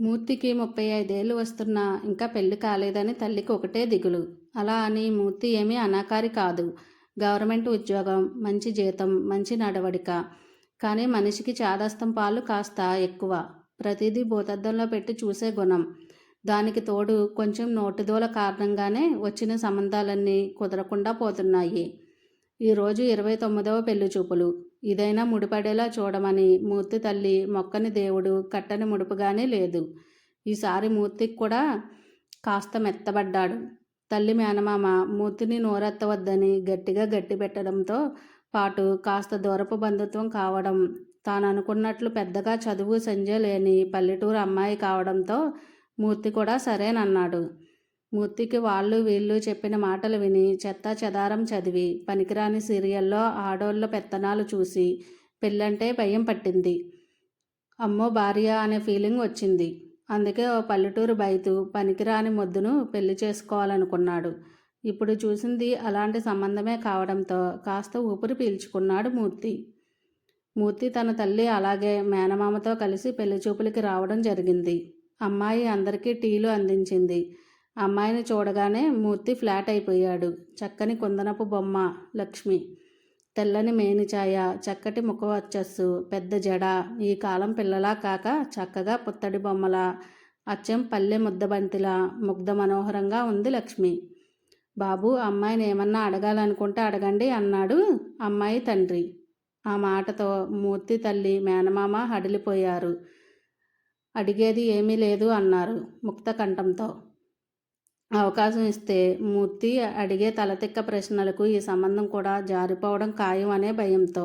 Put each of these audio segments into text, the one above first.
మూర్తికి ముప్పై ఐదేళ్ళు వస్తున్నా ఇంకా పెళ్ళి కాలేదని తల్లికి ఒకటే దిగులు. అలా అని మూర్తి ఏమీ అనాకారి కాదు. గవర్నమెంట్ ఉద్యోగం మంచి జీతం మంచి నడవడిక. కానీ మనిషికి చాదస్తం పాలు కాస్త ఎక్కువ. ప్రతిదీ భూతద్దంలో పెట్టి చూసే గుణం. దానికి తోడు కొంచెం నోటిదోల కారణంగానే వచ్చిన సంబంధాలన్నీ కుదరకుండా పోతున్నాయి. ఈరోజు ఇరవై తొమ్మిదవ పెళ్ళి చూపులు. ఇదైనా ముడిపడేలా చూడమని మూర్తి తల్లి మొక్కని దేవుడు కట్టని ముడుపుగానే లేదు. ఈసారి మూర్తికి కూడా కాస్త మెత్తబడ్డాడు. తల్లి మేనమామ మూర్తిని నోరెత్తవద్దని గట్టిగా గట్టి పెట్టడంతో పాటు కాస్త దూరపు బంధుత్వం కావడం తాను అనుకున్నట్లు పెద్దగా చదువు సంజయ్ లేని పల్లెటూరు అమ్మాయి కావడంతో మూర్తి కూడా సరేనన్నాడు. మూర్తికి వాళ్ళు వీళ్ళు చెప్పిన మాటలు విని చెత్త చెదారం చదివి పనికిరాని సీరియల్లో ఆడోళ్ళ పెత్తనాలు చూసి పెళ్ళంటే భయం పట్టింది. అమ్మో భార్య అనే ఫీలింగ్ వచ్చింది. అందుకే ఓ పల్లెటూరు బయతు పనికిరాని మొద్దును పెళ్ళి చేసుకోవాలనుకున్నాడు. ఇప్పుడు చూసింది అలాంటి సంబంధమే కావడంతో కాస్త ఊపిరి పీల్చుకున్నాడు మూర్తి. మూర్తి తన తల్లి అలాగే మేనమామతో కలిసి పెళ్ళి చూపులకి రావడం జరిగింది. అమ్మాయి అందరికీ టీలు అందించింది. అమ్మాయిని చూడగానే మూర్తి ఫ్లాట్ అయిపోయాడు. చక్కని కుందనపు బొమ్మ లక్ష్మి. తెల్లని మేనిచాయ చక్కటి ముఖవచ్చస్సు పెద్ద జడ. ఈ కాలం పిల్లలా కాక చక్కగా పుత్తడి బొమ్మల అచ్చం పల్లె ముద్దబంతిలా ముగ్ధ మనోహరంగా ఉంది లక్ష్మి. బాబు అమ్మాయిని ఏమన్నా అడగాలనుకుంటే అడగండి అన్నాడు అమ్మాయి తండ్రి. ఆ మాటతో మూర్తి తల్లి మేనమామ హడిలిపోయారు. అడిగేది ఏమీ లేదు అన్నారు ముక్త కంఠంతో. అవకాశం ఇస్తే మూర్తి అడిగే తలతిక్క ప్రశ్నలకు ఈ సంబంధం కూడా జారిపోవడం ఖాయం అనే భయంతో.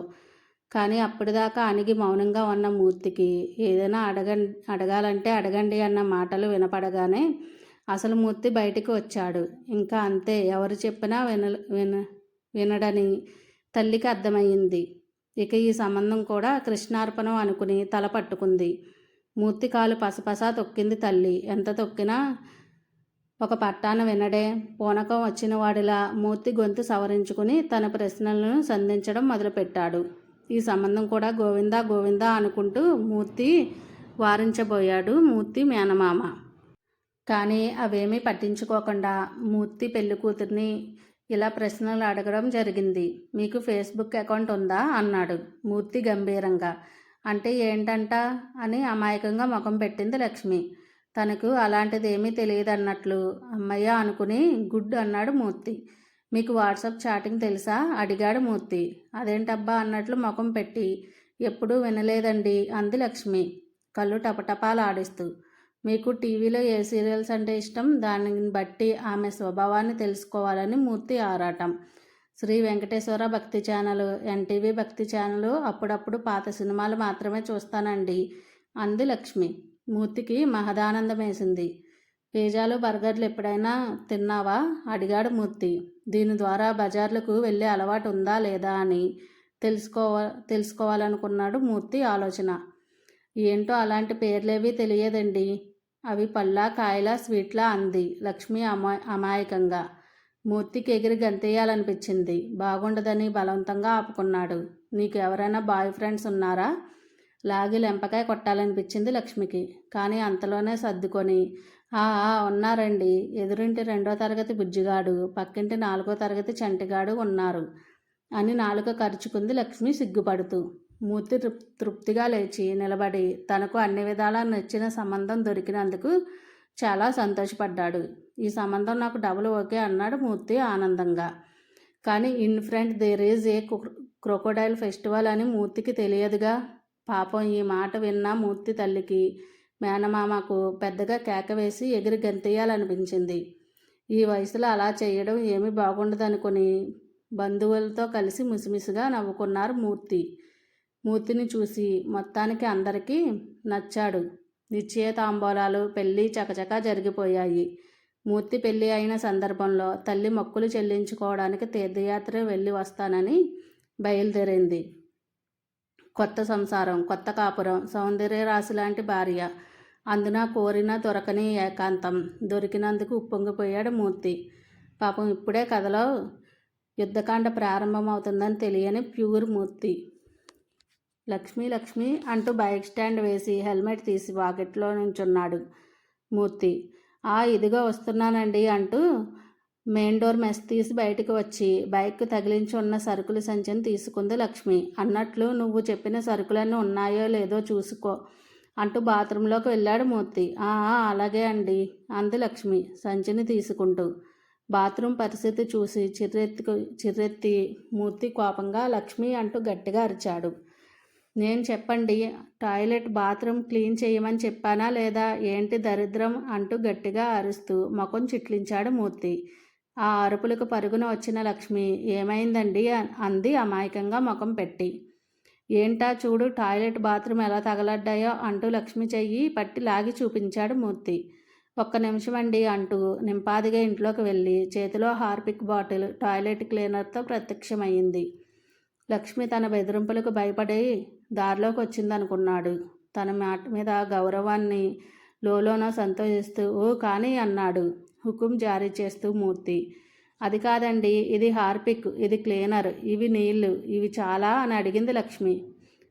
కానీ అప్పటిదాకా అణిగి మౌనంగా ఉన్న మూర్తికి ఏదైనా అడగ అడగాలంటే అడగండి అన్న మాటలు వినపడగానే అసలు మూర్తి బయటికి వచ్చాడు. ఇంకా అంతే ఎవరు చెప్పినా విన విన వినడని తల్లికి అర్థమయ్యింది. ఇక ఈ సంబంధం కూడా కృష్ణార్పణం అనుకుని తల పట్టుకుంది. మూర్తి కాలు పసపసా తొక్కింది తల్లి. ఎంత తొక్కినా ఒక పట్టాన వినడే పూనకం వచ్చిన వాడిలా మూర్తి గొంతు సవరించుకుని తన ప్రశ్నలను సంధించడం మొదలుపెట్టాడు. ఈ సంబంధం కూడా గోవిందా గోవిందా అనుకుంటూ మూర్తి వారించబోయాడు మూర్తి మేనమామ. కానీ అవేమీ పట్టించుకోకుండా మూర్తి పెళ్ళి కూతుర్ని ఇలా ప్రశ్నలు అడగడం జరిగింది. మీకు ఫేస్బుక్ అకౌంట్ ఉందా? అన్నాడు మూర్తి గంభీరంగా. అంటే ఏంటంట? అని అమాయకంగా ముఖం పెట్టింది లక్ష్మి. తనకు అలాంటిదేమీ తెలియదన్నట్లు అమ్మయ్య అనుకుని గుడ్ అన్నాడు మూర్తి. మీకు వాట్సాప్ చాటింగ్ తెలుసా? అడిగాడు మూర్తి. అదేంటబ్బా అన్నట్లు ముఖం పెట్టి ఎప్పుడూ వినలేదండి అంది లక్ష్మి. కళ్ళు టపటపాలు ఆడిస్తూ మీకు టీవీలో ఏ సీరియల్స్ అంటే ఇష్టం? దానిని బట్టి ఆమె స్వభావాన్ని తెలుసుకోవాలని మూర్తి ఆరాటం. శ్రీ వెంకటేశ్వర భక్తి ఛానల్ ఎన్టీవీ భక్తి ఛానల్ అప్పుడప్పుడు పాత సినిమాలు మాత్రమే చూస్తానండి అంది లక్ష్మి. మూర్తికి మహదానందం వేసింది బర్గర్లు ఎప్పుడైనా తిన్నావా? అడిగాడు మూర్తి. దీని ద్వారా బజార్లకు వెళ్ళే అలవాటు ఉందా లేదా అని తెలుసుకోవ తెలుసుకోవాలనుకున్నాడు మూర్తి ఆలోచన. ఏంటో అలాంటి పేర్లేవి తెలియదండి. అవి పళ్ళ కాయల స్వీట్లా అంది లక్ష్మి అమా అమాయకంగా. మూర్తికి ఎగిరి గంతేయాలనిపించింది. బాగుండదని బలవంతంగా ఆపుకున్నాడు. నీకు ఎవరైనా బాయ్ ఫ్రెండ్స్ ఉన్నారా? లాగి లెంపకాయ కొట్టాలనిపించింది లక్ష్మికి. కానీ అంతలోనే సర్దుకొని ఆ ఉన్నారండి. ఎదురింటి రెండో తరగతి బుజ్జిగాడు పక్కింటి నాలుగో తరగతి చంటిగాడు ఉన్నారు అని నాలుక ఖర్చుకుంది లక్ష్మి సిగ్గుపడుతూ. మూర్తి తృప్తిగా లేచి నిలబడి తనకు అన్ని విధాలా నచ్చిన సంబంధం దొరికినందుకు చాలా సంతోషపడ్డాడు. ఈ సంబంధం నాకు డబుల్ ఓకే అన్నాడు మూర్తి ఆనందంగా. కానీ in front there is a crocodile festival అని మూర్తికి తెలియదుగా. పాపం ఈ మాట విన్న మూర్తి తల్లికి మేనమామకు పెద్దగా కేక వేసి ఎగిరి గంతేయాలనిపించింది ఈ వయసులో అలా చేయడం ఏమీ బాగుండదనుకుని బంధువులతో కలిసి ముసిముసిగా నవ్వుకున్నారు మూర్తి. మూర్తిని చూసి మొత్తానికి అందరికీ నచ్చాడు. నిశ్చయతాంబూలాలు పెళ్ళి చకచకా జరిగిపోయాయి. మూర్తి పెళ్ళి అయిన సందర్భంలో తల్లి మొక్కులు చెల్లించుకోవడానికి తీర్థయాత్ర వెళ్ళి వస్తానని బయలుదేరింది. కొత్త సంసారం కొత్త కాపురం సౌందర్య రాశి లాంటి భార్య. అందున కోరిన దొరకని ఏకాంతం దొరికినందుకు ఉప్పొంగిపోయాడు మూర్తి. పాపం ఇప్పుడే కథలో యుద్ధకాండ ప్రారంభమవుతుందని తెలియని ప్యూర్ మూర్తి. లక్ష్మి లక్ష్మి అంటూ బైక్ స్టాండ్ వేసి హెల్మెట్ తీసి వాకెట్లో నుంచున్నాడు మూర్తి. ఆ ఇదిగో వస్తున్నానండి అంటూ మెయిన్ డోర్ మెస్ తీసి బయటకు వచ్చి బైక్కు తగిలించి ఉన్న సరుకుల సంచిని తీసుకుంది లక్ష్మి. అన్నట్లు నువ్వు చెప్పిన సరుకులన్నీ ఉన్నాయో లేదో చూసుకో అంటూ బాత్రూంలోకి వెళ్ళాడు మూర్తి. "ఆ, అలాగే అండి అంది లక్ష్మి సంచిని తీసుకుంటూ. బాత్రూమ్ పరిస్థితి చూసి చిర్రెత్తుకు చిర్రెత్తి మూర్తి కోపంగా లక్ష్మి అంటూ గట్టిగా అరిచాడు. నేను చెప్పండి టాయిలెట్ బాత్రూమ్ క్లీన్ చేయమని చెప్పానా లేదా? ఏంటి దరిద్రం? అంటూ గట్టిగా అరుస్తూ ముఖం చిట్లించాడు మూర్తి. ఆ అరుపులకు పరుగున వచ్చిన లక్ష్మి ఏమైందండి? అంది అమాయకంగా ముఖం పెట్టి. ఏంటా చూడు టాయిలెట్ బాత్రూమ్ ఎలా తగలడ్డాయో అంటూ లక్ష్మి చెయ్యి పట్టి లాగి చూపించాడు మూర్తి. ఒక్క నిమిషం అండి అంటూ నింపాదిగా ఇంట్లోకి వెళ్ళి చేతిలో హార్పిక్ బాటిల్ టాయిలెట్ క్లీనర్తో ప్రత్యక్షమైంది లక్ష్మి తన బెదిరింపులకు భయపడి దారిలోకి వచ్చిందనుకున్నాడు. తన మాట మీద గౌరవాన్ని లోలోన సంతోషిస్తూ ఓ కానీ అన్నాడు. హుకుం జారీ చేస్తూ మూర్తి. అది కాదండి ఇది హార్పిక్ ఇది క్లీనర్ ఇవి నీళ్ళు ఇవి చాలా అని అడిగింది లక్ష్మి.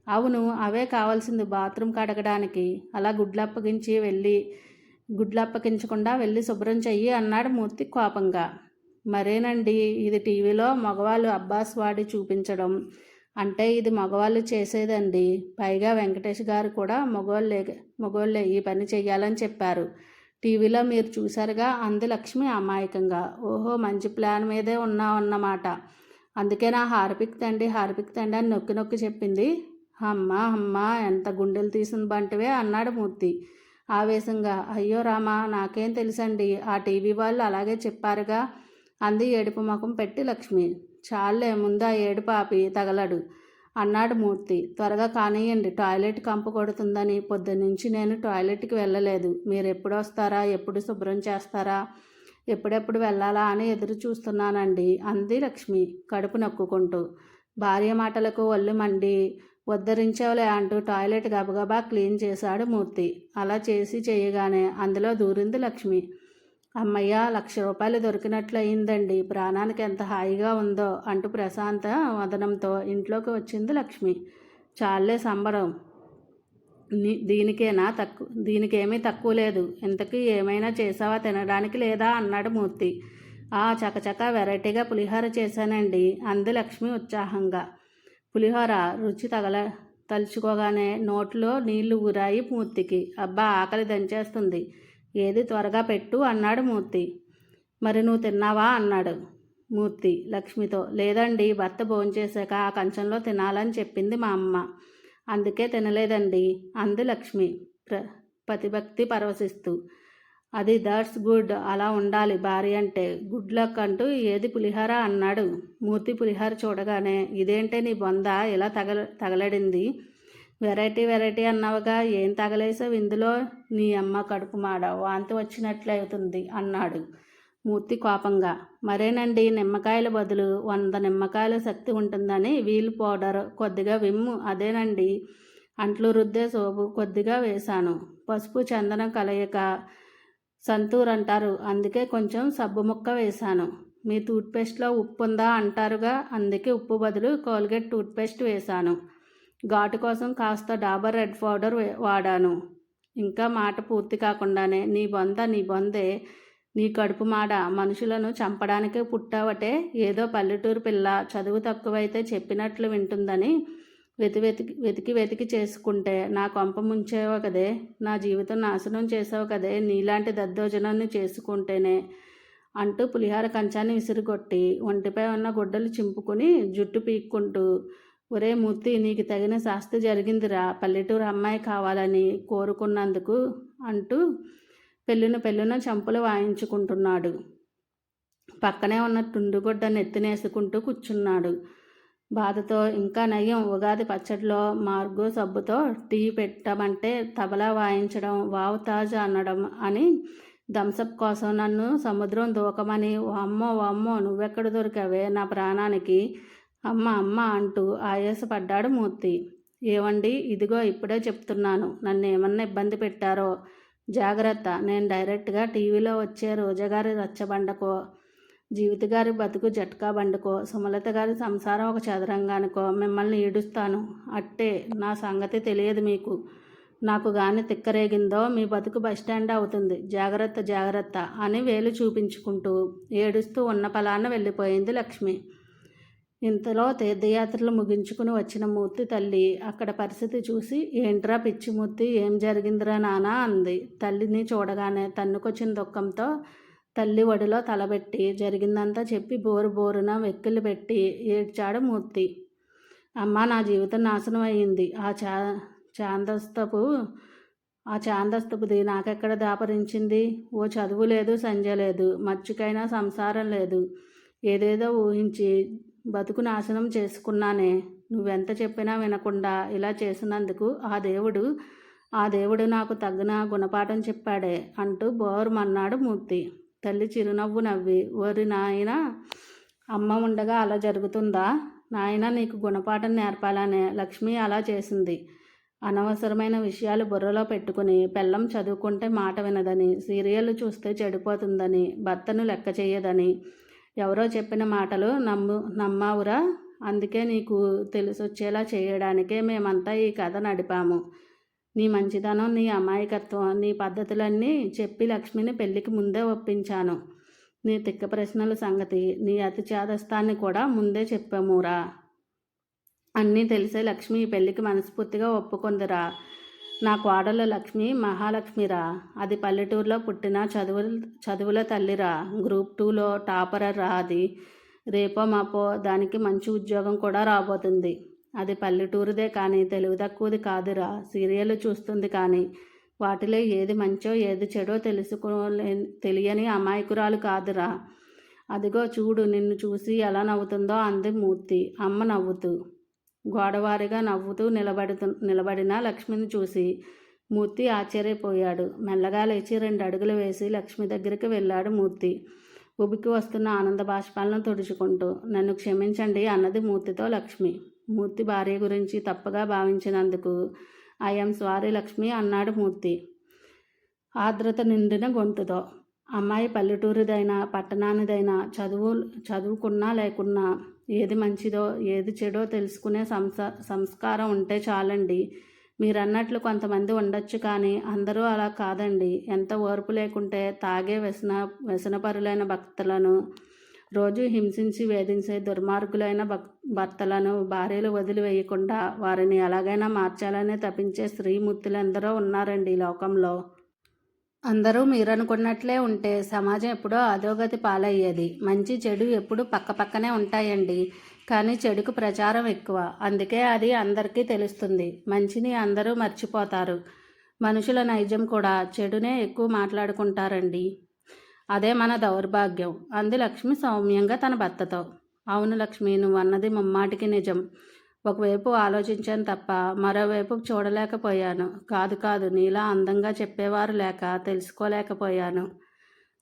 అవును అవే కావాల్సింది బాత్రూమ్ కడగడానికి. అలా గుడ్లు అప్పగించి వెళ్ళి గుడ్లు అప్పగించకుండా వెళ్ళి శుభ్రం చెయ్యి అన్నాడు మూర్తి కోపంగా. మరేనండి ఇది టీవీలో మగవాళ్ళు అబ్బాస్ వాడి చూపించడం. అంటే ఇది మగవాళ్ళు చేసేదండి. పైగా వెంకటేష్ గారు కూడా మగవాళ్ళే మగవాళ్ళే ఈ పని చెయ్యాలని చెప్పారు. టీవీలో మీరు చూసారుగా అంది లక్ష్మి అమాయకంగా. ఓహో మంచి ప్లాన్ మీదే ఉన్నావన్నమాట. అందుకే నా హార్పిక్ తండి హార్పిక్ తండి అని నొక్కి నొక్కి చెప్పింది. అమ్మా అమ్మా ఎంత గుండెలు తీసిన బంటివే అన్నాడు మూర్తి ఆవేశంగా. అయ్యో రామా నాకేం తెలుసండి ఆ టీవీ వాళ్ళు అలాగే చెప్పారుగా అంది ఏడుపు ముఖం పెట్టి లక్ష్మి. చాలే ముందు ఆ ఏడుపు తగలడు. అన్నాడు మూర్తి. త్వరగా కానియండి టాయిలెట్ కంపు కొడుతుందని. పొద్దున్నుంచి నేను టాయిలెట్కి వెళ్ళలేదు. మీరు ఎప్పుడు వస్తారా? ఎప్పుడు శుభ్రం చేస్తారా? ఎప్పుడెప్పుడు వెళ్ళాలా అని ఎదురు చూస్తున్నానండి. అంది లక్ష్మి కడుపు నొక్కుకుంటూ. భార్య మాటలకు ఒళ్ళు మండి ఉద్ధరించేవలే అంటూ టాయిలెట్ గబగబా క్లీన్ చేశాడు మూర్తి. అలా చేసి చేయగానే అందులో దూరింది లక్ష్మి. అమ్మయ్య లక్ష రూపాయలు దొరికినట్లు అయిందండి ప్రాణానికి ఎంత హాయిగా ఉందో అంటూ ప్రశాంత వదనంతో ఇంట్లోకి వచ్చింది లక్ష్మి. చాలే సంబరం. దీనికేనా తక్కువ దీనికేమీ తక్కువ లేదు. ఇంతకీ ఏమైనా చేసావా తినడానికి లేదా? అన్నాడు మూర్తి. ఆ చకచక వెరైటీగా పులిహోర చేశానండి. అంది లక్ష్మి ఉత్సాహంగా. పులిహోర రుచి తగల తలుచుకోగానే నోట్లో నీళ్ళు ఊరాయి మూర్తికి. అబ్బా ఆకలి దంచేస్తుంది. ఏది త్వరగా పెట్టు అన్నాడు మూర్తి. మరి నువ్వు తిన్నావా? అన్నాడు మూర్తి లక్ష్మితో. లేదండి భర్త భోంచేశాక ఆ కంచంలో తినాలని చెప్పింది మా అమ్మ. అందుకే తినలేదండి అంది లక్ష్మి ప్ర ప్రతిభక్తి పరవశిస్తూ. అది దట్స్ గుడ్ అలా ఉండాలి భార్య అంటే. గుడ్ లక్ అంటూ ఏది పులిహార? అన్నాడు మూర్తి పులిహార చూడగానే. ఇదేంటే నీ బొంద? ఇలా తగల తగలడింది. వెరైటీ వెరైటీ అన్నావుగా ఏం తగలేసావు ఇందులో? నీ అమ్మ కడుపు మాడ వాంతి వచ్చినట్లు అవుతుంది అన్నాడు మూర్తి కోపంగా. మరేనండి నిమ్మకాయల బదులు వంద నిమ్మకాయల శక్తి ఉంటుందని వీల్ పౌడర్ కొద్దిగా విమ్ము అదేనండి. అంట్లు రుద్దే సోపు కొద్దిగా వేశాను. పసుపు చందనం కలయిక సంతూర్ అంటారు అందుకే కొంచెం సబ్బు ముక్క వేశాను. మీ టూత్పేస్ట్లో ఉప్పు ఉందా అంటారుగా అందుకే ఉప్పు బదులు కోల్గేట్ టూత్పేస్ట్ వేశాను. ఘాటు కోసం కాస్త డాబర్ రెడ్ పౌడర్ వాడాను. ఇంకా మాట పూర్తి కాకుండానే నీ బొంద నీ బొందే నీ కడుపు మాడ మనుషులను చంపడానికే పుట్టావటే ఏదో పల్లెటూరు పిల్ల చదువు తక్కువైతే చెప్పినట్లు వింటుందని వెతి వెతికి వెతికి వెతికి చేసుకుంటే నా కొంప ముంచేవో కదే నా జీవితం నాశనం చేసావు కదే నీలాంటి దద్దోజనాన్ని చేసుకుంటేనే అంటూ పులిహార కంచాన్ని విసిరుగొట్టి ఒంటిపై ఉన్న గుడ్డలు చింపుకుని జుట్టు పీక్కుంటూ ఒరే మూర్తి నీకు తగిన శాస్తి జరిగిందిరా. పల్లెటూరు అమ్మాయి కావాలని కోరుకున్నందుకు అంటూ పెళ్ళున పెళ్ళున చంపులు వాయించుకుంటున్నాడు. పక్కనే ఉన్న తుండుగుడ్డ నెత్తినేసుకుంటూ కూర్చున్నాడు. బాధతో ఇంకా నయం ఉగాది పచ్చడిలో మార్గో సబ్బుతో టీ పెట్టమంటే తబలా వాయించడం వావ్ తాజ్ అనడం అని థమ్సప్ కోసం నన్ను సముద్రం దూకమని వామ్మో వామ్మో నువ్వెక్కడ దొరికావే నా ప్రాణానికి? అమ్మ అమ్మ అంటూ ఆయాసపడ్డాడు మూర్తి. ఏవండి ఇదిగో ఇప్పుడే చెప్తున్నాను. నన్ను ఏమన్నా ఇబ్బంది పెట్టారో? జాగ్రత్త నేను డైరెక్ట్గా టీవీలో వచ్చే రోజాగారి రచ్చబండకో జీవిత గారి బతుకు జట్కా బండుకో సుమలత గారి సంసారం ఒక చదరంగానికో మిమ్మల్ని ఈడుస్తాను అట్టే నా సంగతి తెలియదు మీకు. నాకు గాని తిక్కరేగిందో మీ బతుకు బస్టాండ్ అవుతుంది. జాగ్రత్త జాగ్రత్త అని వేలు చూపించుకుంటూ ఏడుస్తూ ఉన్న పలాన వెళ్ళిపోయింది లక్ష్మి. ఇంతలో తీర్థయాత్రలు ముగించుకుని వచ్చిన మూర్తి తల్లి అక్కడ పరిస్థితి చూసి ఏంట్రా పిచ్చిమూర్తి ఏం జరిగిందిరా నానా? అంది. తల్లిని చూడగానే తన్నుకొచ్చిన దుఃఖంతో తల్లి ఒడిలో తలబెట్టి జరిగిందంతా చెప్పి బోరు బోరున వెక్కిలు పెట్టి ఏడ్చాడు మూర్తి. అమ్మ నా జీవితం నాశనం అయ్యింది. ఆ చా చాందస్తపు ఆ చాందస్తపుది నాకెక్కడ దాపరించింది? ఓ చదువు లేదు సంజ లేదు మచ్చుకైనా సంసారం లేదు. ఏదేదో ఊహించి బతుకు నాశనం చేసుకున్నానే. నువ్వెంత చెప్పినా వినకుండా ఇలా చేసినందుకు ఆ దేవుడు ఆ దేవుడు నాకు తగిన గుణపాఠం చెప్పాడే అంటూ బోరుమన్నాడు మూర్తి. తల్లి చిరునవ్వు నవ్వి ఓరి నాయన అమ్మ ఉండగా అలా జరుగుతుందా? నాయన నీకు గుణపాఠం నేర్పాలనే లక్ష్మి అలా చేసింది. అనవసరమైన విషయాలు బుర్రలో పెట్టుకుని పెళ్ళం చదువుకుంటే మాట వినదని సీరియల్ చూస్తే చెడిపోతుందని భర్తను లెక్క చేయదని ఎవరో చెప్పిన మాటలు నమ్ము నమ్మావురా. అందుకే నీకు తెలిసొచ్చేలా చేయడానికే మేమంతా ఈ కథ నడిపాము. నీ మంచితనం నీ అమాయకత్వం నీ పద్ధతులన్నీ చెప్పి లక్ష్మిని పెళ్ళికి ముందే ఒప్పించాను. నీ తిక్క ప్రశ్నల సంగతి నీ అతి చేదస్థాన్ని కూడా ముందే చెప్పామురా. అన్నీ తెలిసే లక్ష్మి ఈ పెళ్ళికి మనస్ఫూర్తిగా ఒప్పుకుందిరా. నా కోడలు లక్ష్మి మహాలక్ష్మిరా. అది పల్లెటూరులో పుట్టిన చదువు చదువుల తల్లిరా. గ్రూప్ టూలో టాపర్ రా అది. రేపో మాపో దానికి మంచి ఉద్యోగం కూడా రాబోతుంది. అది పల్లెటూరుదే కానీ తెలివి తక్కువది కాదురా. సీరియల్ చూస్తుంది కానీ వాటిలో ఏది మంచో ఏది చెడో తెలుసుకోలే తెలియని అమాయకురాలు కాదురా. అదిగో చూడు నిన్ను చూసి ఎలా నవ్వుతుందో అంది మూర్తి. అమ్మ నవ్వుతూ. గోడవారిగా నవ్వుతూ నిలబడుతు నిలబడిన లక్ష్మిని చూసి మూర్తి ఆశ్చర్యపోయాడు. మెల్లగా లేచి రెండు అడుగులు వేసి లక్ష్మి దగ్గరికి వెళ్ళాడు మూర్తి. ఉబికి వస్తున్న ఆనంద బాష్పాలను తుడుచుకుంటూ నన్ను క్షమించండి అన్నది మూర్తితో లక్ష్మి. మూర్తి భార్య గురించి తప్పుగా భావించినందుకు ఐఎం స్వారీ లక్ష్మి అన్నాడు మూర్తి. ఆర్ద్రత నిండిన గొంతుతో అమ్మాయి పల్లెటూరిదైనా పట్టణానిదైనా చదువు చదువుకున్నా లేకున్నా ఏది మంచిదో ఏది చెడో తెలుసుకునే సంస సంస్కారం ఉంటే చాలండి. మీరన్నట్లు కొంతమంది ఉండొచ్చు కానీ అందరూ అలా కాదండి. ఎంత ఓర్పు లేకుంటే తాగే వ్యసన వ్యసనపరులైన భక్తులను రోజు హింసించి వేధించే దుర్మార్గులైన భక్ భర్తలను భార్యలు వదిలివేయకుండా వారిని ఎలాగైనా మార్చాలని తప్పించే స్త్రీమూర్తులందరూ ఉన్నారండి ఈ లోకంలో. అందరూ మీరనుకున్నట్లే ఉంటే సమాజం ఎప్పుడో అధోగతి పాలయ్యేది. మంచి చెడు ఎప్పుడు పక్కపక్కనే ఉంటాయండి. కానీ చెడుకు ప్రచారం ఎక్కువ. అందుకే అది అందరికీ తెలుస్తుంది. మంచిని అందరూ మర్చిపోతారు. మనుషుల నైజం కూడా చెడునే ఎక్కువ మాట్లాడుకుంటారండి. అదే మన దౌర్భాగ్యం. అంది లక్ష్మి సౌమ్యంగా తన భర్తతో. అవును లక్ష్మి నువ్వు అన్నది ముమ్మాటికి నిజం. ఒకవైపు ఆలోచించాను తప్ప మరోవైపు చూడలేకపోయాను. కాదు కాదు నీలా అందంగా చెప్పేవారు లేక తెలుసుకోలేకపోయాను.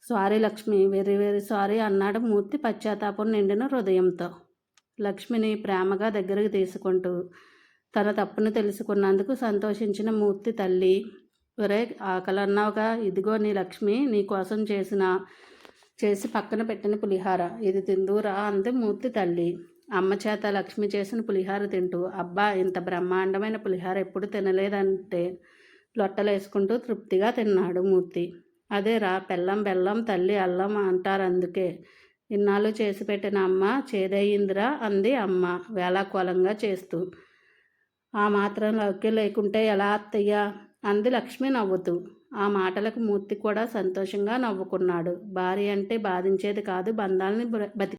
Sorry Lakshmi very very sorry అన్నాడు మూర్తి పశ్చాత్తాపం నిండిన హృదయంతో. లక్ష్మిని ప్రేమగా దగ్గరకు తీసుకుంటూ తన తప్పును తెలుసుకున్నందుకు సంతోషించిన మూర్తి తల్లి ఒరే ఆకలన్నావుగా ఇదిగో నీ లక్ష్మి నీ కోసం చేసిన చేసి పక్కన పెట్టిన పులిహార ఇది తిందూరా అంది మూర్తి తల్లి. అమ్మ చేత లక్ష్మి చేసిన పులిహార తింటూ అబ్బా ఇంత బ్రహ్మాండమైన పులిహార ఎప్పుడు తినలేదంటే లొట్టలేసుకుంటూ తృప్తిగా తిన్నాడు మూర్తి. అదే రా పెళ్ళం బెల్లం తల్లి అల్లం అంటారు అందుకే. ఇన్నాళ్ళు చేసి పెట్టిన అమ్మ చేదయ్యిందిరా అంది అమ్మ వేలాకోలంగా చేస్తూ. ఆ మాత్రం లౌక్యం లేకుంటే ఎలా అత్తయ్యా అంది లక్ష్మి నవ్వుతూ. ఆ మాటలకు మూర్తి కూడా సంతోషంగా నవ్వుకున్నాడు. భార్య అంటే బాధించేది కాదు బంధాలని బతి